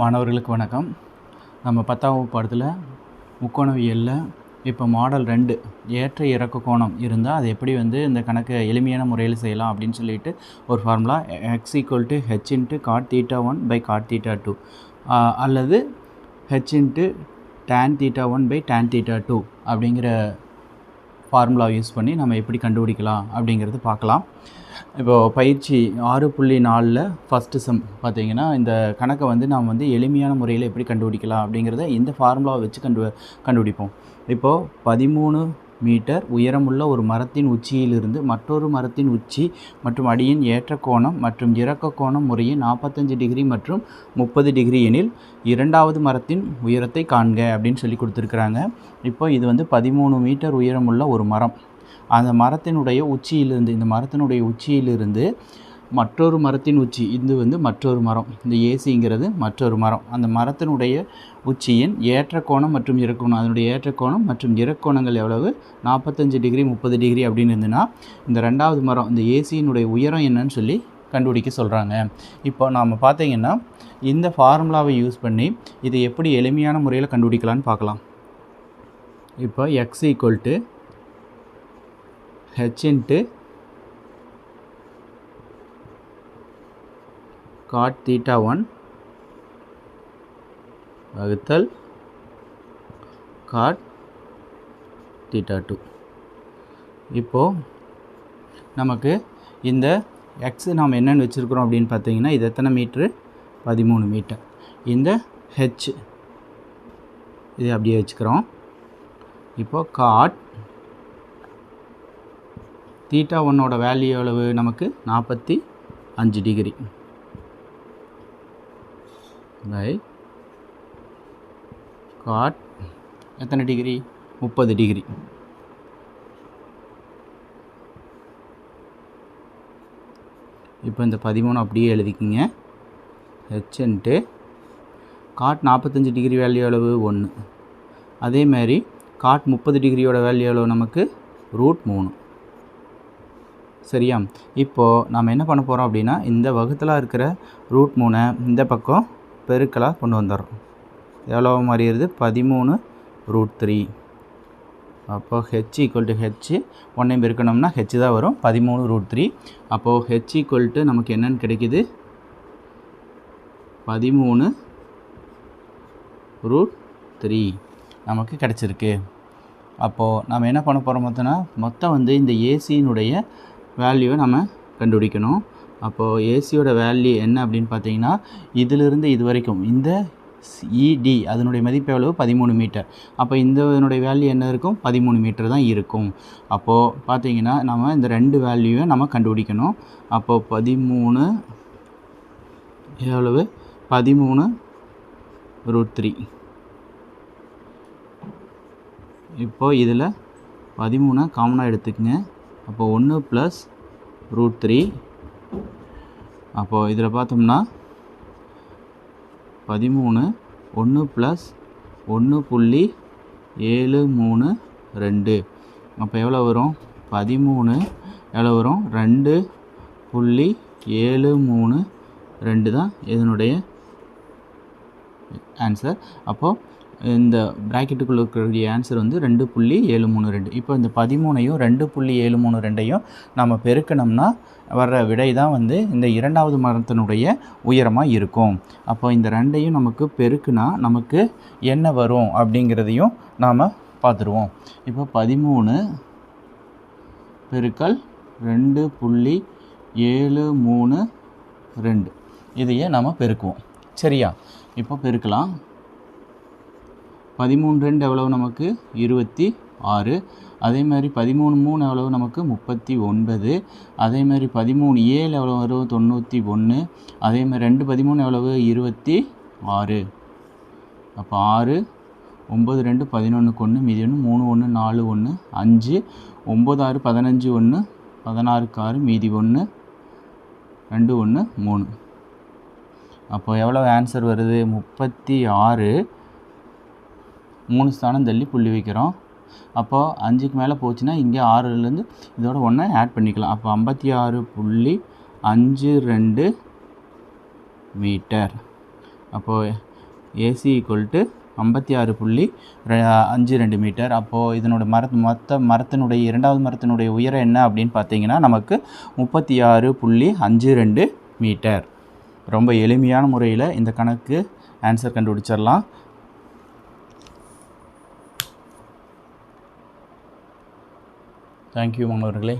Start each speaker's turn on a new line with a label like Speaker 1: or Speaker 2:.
Speaker 1: மாணவர்களுக்கு வணக்கம். நம்ம பத்தாம் பாடத்தில் முக்கோணவியலில் இப்போ மாடல் ரெண்டு ஏற்ற இறக்க கோணம் இருந்தால் அது எப்படி வந்து இந்த கணக்கை எளிமையான முறையில் செய்யலாம் அப்படின்னு சொல்லிட்டு ஒரு formula x equal to h into cot theta one by cot theta two அல்லது h into tan theta one by tan theta two அப்படிங்கிற ஃபார்முலா யூஸ் பண்ணி நம்ம எப்படி கண்டுபிடிக்கலாம் அப்படிங்கிறது பார்க்கலாம். இப்போது பயிற்சி ஆறு புள்ளி நாலில் ஃபஸ்ட்டு செம் பார்த்தீங்கன்னா இந்த கணக்கை வந்து நாம் வந்து எளிமையான முறையில் எப்படி கண்டுபிடிக்கலாம் அப்படிங்கிறத இந்த ஃபார்முலாவை வச்சு கண்டு கண்டுபிடிப்போம். இப்போது பதிமூணு மீட்டர். உயரமுள்ள ஒரு மரத்தின் உச்சியிலிருந்து மற்றொரு மரத்தின் உச்சி மற்றும் அடியின் ஏற்ற கோணம் மற்றும் இறக்க கோணம் முறையே நாற்பத்தஞ்சு டிகிரி மற்றும் முப்பது டிகிரி எனில் இரண்டாவது மரத்தின் உயரத்தை காண்க அப்படின்னு சொல்லி கொடுத்துருக்குறாங்க. இப்போ இது வந்து பதிமூணு மீட்டர் உயரமுள்ள ஒரு மரம். அந்த மரத்தினுடைய உச்சியிலிருந்து இந்த மரத்தினுடைய உச்சியிலிருந்து மற்றொரு மரத்தின் உச்சி இது வந்து மற்றொரு மரம். இந்த ஏசிங்கிறது மற்றொரு மரம். அந்த மரத்தினுடைய உச்சியின் ஏற்ற கோணம் மற்றும் இறக்கோணம் அதனுடைய ஏற்ற கோணம் மற்றும் இறக்கோணங்கள் எவ்வளவு? நாற்பத்தஞ்சு டிகிரி முப்பது டிகிரி அப்படின்னு இருந்துன்னா இந்த ரெண்டாவது மரம் இந்த ஏசியினுடைய உயரம் என்னன்னு சொல்லி கண்டுபிடிக்க சொல்கிறாங்க இப்போ நாம் பார்த்தீங்கன்னா இந்த ஃபார்முலாவை யூஸ் பண்ணி இதை எப்படி எளிமையான முறையில் கண்டுபிடிக்கலான்னு பார்க்கலாம். இப்போ x equal to h into cot theta one வகுத்தல் காட் தீட்டா டூ இப்போது நமக்கு இந்த எக்ஸ் நாம் என்னென்னு வச்சுருக்குறோம் அப்படின்னு பார்த்தீங்கன்னா இது எத்தனை மீட்ரு பதிமூணு மீட்டர் இந்த ஹெச் இது அப்படியே வச்சுக்கிறோம். இப்போது காட் தீட்டா ஒன்னோட வேல்யூ எவ்வளவு? நமக்கு நாற்பத்தி அஞ்சு டிகிரி பை காட் எத்தனை டிகிரி முப்பது டிகிரி இப்போ இந்த பதிமூணு அப்படியே எழுதிக்கிங்க. ஹெச்ன்ட்டு காட் நாற்பத்தஞ்சு டிகிரி வேல்யூ அளவு ஒன்று அதே மாதிரி காட் முப்பது டிகிரியோட வேல்யூ அளவு நமக்கு ரூட் மூணு. சரியா? இப்போது நாம் என்ன பண்ண போகிறோம் அப்படின்னா இந்த வகுத்தில் இருக்கிற ரூட் மூணை இந்த பக்கம் பெருக்கலாக கொண்டு வந்துடுறோம். எவ்வளோ மாறிடுது? பதிமூணு ரூட் த்ரீ அப்போது ஹெச் ஈக்குவல் டு ஹெச் ஒன்றையும் பெருக்கணும்னா ஹெச் தான் வரும். பதிமூணு ரூட் த்ரீ அப்போது ஹெச் ஈக்குவல் டு நமக்கு என்னென்னு கிடைக்கிது? பதிமூணு ரூட் த்ரீ நமக்கு கிடச்சிருக்கு. அப்போது நம்ம என்ன பண்ண போகிறோம் பார்த்தோன்னா மொத்தம் வந்து இந்த ஏசியினுடைய வேல்யூவை நம்ம கண்டுபிடிக்கணும். அப்போது ஏசியோட வேல்யூ என்ன அப்படின்னு பார்த்தீங்கன்னா இதிலிருந்து இது வரைக்கும் இந்த இடி அதனுடைய மதிப்பு எவ்வளவு? பதிமூணு மீட்டர் அப்போ இந்த இதனுடைய வேல்யூ என்ன இருக்கும்? பதிமூணு மீட்டர் தான் இருக்கும். அப்போது பார்த்தீங்கன்னா நம்ம இந்த ரெண்டு வேல்யூவை நம்ம கண்டுபிடிக்கணும். அப்போது பதிமூணு எவ்வளவு? பதிமூணு ரூட் த்ரீ இப்போது இதில் பதிமூணை காமனாக எடுத்துக்கங்க. அப்போது ஒன்று ப்ளஸ் ரூட் த்ரீ அப்போது இதில் பார்த்தோம்னா பதிமூணு ஒன்று ப்ளஸ் ஒன்று புள்ளி ஏழு மூணு ரெண்டு. அப்போ எவ்வளோ வரும்? பதிமூணு. எவ்வளோ வரும்? ரெண்டு புள்ளி ஏழு மூணு ரெண்டு தான் இதனுடைய ஆன்சர் அப்போது இந்த ப்ராக்கெட்டுக்குள்ளே இருக்கக்கூடிய ஆன்சர் வந்து ரெண்டு புள்ளி ஏழு மூணு ரெண்டு. இப்போ இந்த பதிமூணையும் ரெண்டு புள்ளி ஏழு மூணு ரெண்டையும் நம்ம பெருக்கணும்னா வர்ற விடை தான் வந்து இந்த இரண்டாவது மரத்தினுடைய உயரமாக இருக்கும். அப்போ இந்த ரெண்டையும் நமக்கு பெருக்குனா நமக்கு என்ன வரும் அப்படிங்கிறதையும் நாம் பார்த்துருவோம். இப்போ பதிமூணு பெருக்கல் ரெண்டு புள்ளி ஏழு மூணு ரெண்டு. இதையே நாம் பெருக்குவோம். சரியா? இப்போ பெருக்கலாம். பதிமூணு ரெண்டு எவ்வளவு நமக்கு? இருபத்தி ஆறு. அதே மாதிரி பதிமூணு மூணு எவ்வளவு நமக்கு? முப்பத்தி ஒன்பது. அதே மாதிரி பதிமூணு ஏழு எவ்வளோ வரும்? தொண்ணூற்றி ஒன்று. அதே மாதிரி ரெண்டு பதிமூணு எவ்வளவு? இருபத்தி ஆறு. அப்போ ஆறு ஒம்பது ரெண்டு பதினொன்றுக்கு ஒன்று மீதி ஒன்று மூணு ஒன்று நாலு ஒன்று அஞ்சு ஒம்பது ஆறு பதினஞ்சு ஒன்று பதினாறுக்கு ஆறு மீதி ஒன்று ரெண்டு ஒன்று மூணு. அப்போ எவ்வளோ ஆன்சர் வருது? முப்பத்தி ஆறு. மூணு ஸ்தானம் தள்ளி புள்ளி வைக்கிறோம். அப்போது அஞ்சுக்கு மேலே போச்சுன்னா இங்கே ஆறுலேருந்து இதோட ஒன்றை ஆட் பண்ணிக்கலாம். அப்போ ஐம்பத்தி ஆறு புள்ளி அஞ்சு ரெண்டு மீட்டர். அப்போது ஏசி ஈக்குவல் டு ஐம்பத்தி ஆறு புள்ளி அஞ்சு ரெண்டு மீட்டர். அப்போது இதனோட மர மொத்த மரத்தினுடைய இரண்டாவது மரத்தினுடைய உயரம் என்ன அப்படின்னு பார்த்தீங்கன்னா நமக்கு முப்பத்தி ஆறு புள்ளி அஞ்சு ரெண்டு மீட்டர். ரொம்ப எளிமையான முறையில் இந்த கணக்கு ஆன்சர் கண்டுபிடிச்சிடலாம். தேங்க்யூ மாணவர்களே